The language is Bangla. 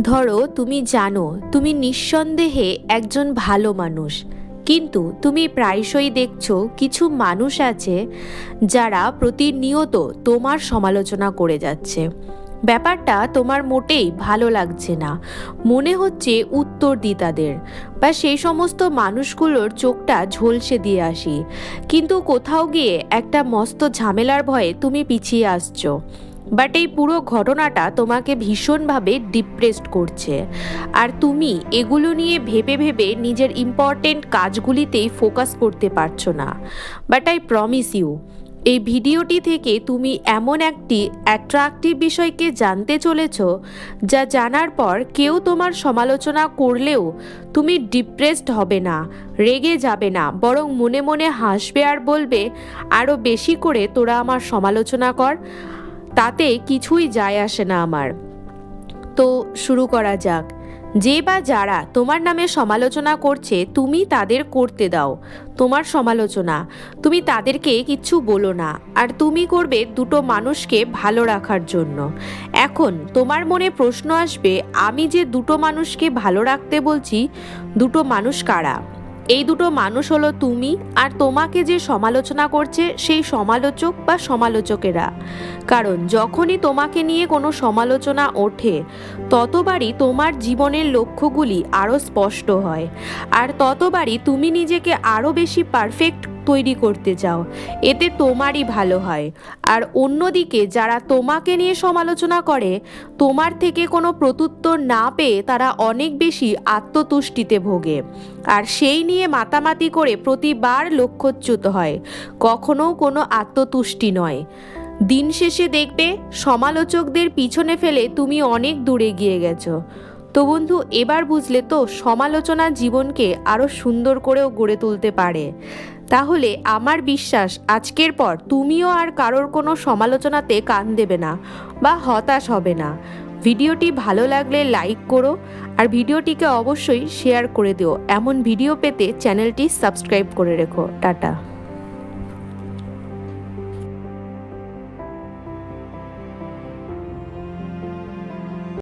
ধরো, তুমি জানো, তুমি নিঃসন্দেহে একজন ভালো মানুষ। কিন্তু তুমি প্রায়শই দেখছ কিছু মানুষ আছে যারা প্রতিনিয়ত তোমার সমালোচনা করে যাচ্ছে। ব্যাপারটা তোমার মোটেই ভালো লাগছে না। মনে হচ্ছে উত্তর দি তাদের। বা সেই সমস্ত মানুষগুলোর চোখটা ঝলসে দিয়ে আসি। কিন্তু কোথাও গিয়ে একটা মস্ত ঝামেলার ভয়ে তুমি পিছিয়ে আসছো। বাট এই পুরো ঘটনাটা তোমাকে ভীষণভাবে ডিপ্রেসড করছে। আর তুমি এগুলো নিয়ে ভেবে ভেবে নিজের ইম্পর্টেন্ট কাজগুলিতেই ফোকাস করতে পারছ না। বাট আই প্রমিস ইউ এই ভিডিওটি থেকে তুমি এমন একটি অ্যাট্রাকটিভ বিষয়কে জানতে চলেছ, যা জানার পর কেউ তোমার সমালোচনা করলেও তুমি ডিপ্রেসড হবে না, রেগে যাবে না, বরং মনে মনে হাসবে আর বলবে আরও বেশি করে তোরা আমার সমালোচনা কর তাতে কিছুই যায় আসে না আমার। তো শুরু করা যাক। যে বা যারা তোমার নামে সমালোচনা করছে, তুমি তাদের করতে দাও। তোমার সমালোচনা। তুমি তাদেরকে কিচ্ছু বলো না। আর তুমি করবে দুটো মানুষকে ভালো রাখার জন্য। এখন তোমার মনে প্রশ্ন আসবে, আমি যে দুটো মানুষকে ভালো রাখতে বলছি, দুটো মানুষ কারা? এই দুটো মানুষ হলো তুমি আর তোমাকে যে সমালোচনা করছে সেই সমালোচক বা সমালোচকেরা। কারণ যখনই তোমাকে নিয়ে কোনো সমালোচনা ওঠে, ততবারই তোমার জীবনের লক্ষ্যগুলি আরও স্পষ্ট হয়। আর ততবারই তুমি নিজেকে আরও বেশি পারফেক্ট তৈরি করতে চাও, এতে তোমারই ভালো হয়। আর অন্যদিকে যারা তোমাকে নিয়ে সমালোচনা করে, তোমার থেকে কোনো প্রত্যুত্তর না পেয়ে তারা অনেক বেশি আত্মতুষ্টিতে ভোগে। আর সেই নিয়ে মাতামাতি করে প্রতিবার লক্ষ্যচ্যুত হয়, কখনো কোনো আত্মতুষ্টি নয়। দিন শেষে দেখবে সমালোচকদের পিছনে ফেলে তুমি অনেক দূরে গিয়ে গেছো। তো বন্ধু, এবার বুঝলে তো সমালোচনা জীবনকে আরও সুন্দর করেও গড়ে তুলতে পারে। তাহলে আমার বিশ্বাস আজকের পর তুমিও আর কারোর কোনো সমালোচনাতে কান দেবে না বা হতাশ হবে না। ভিডিওটি ভালো লাগলে লাইক করো আর ভিডিওটিকে অবশ্যই শেয়ার করে দিও। এমন ভিডিও পেতে চ্যানেলটি সাবস্ক্রাইব করে রেখো। টাটা।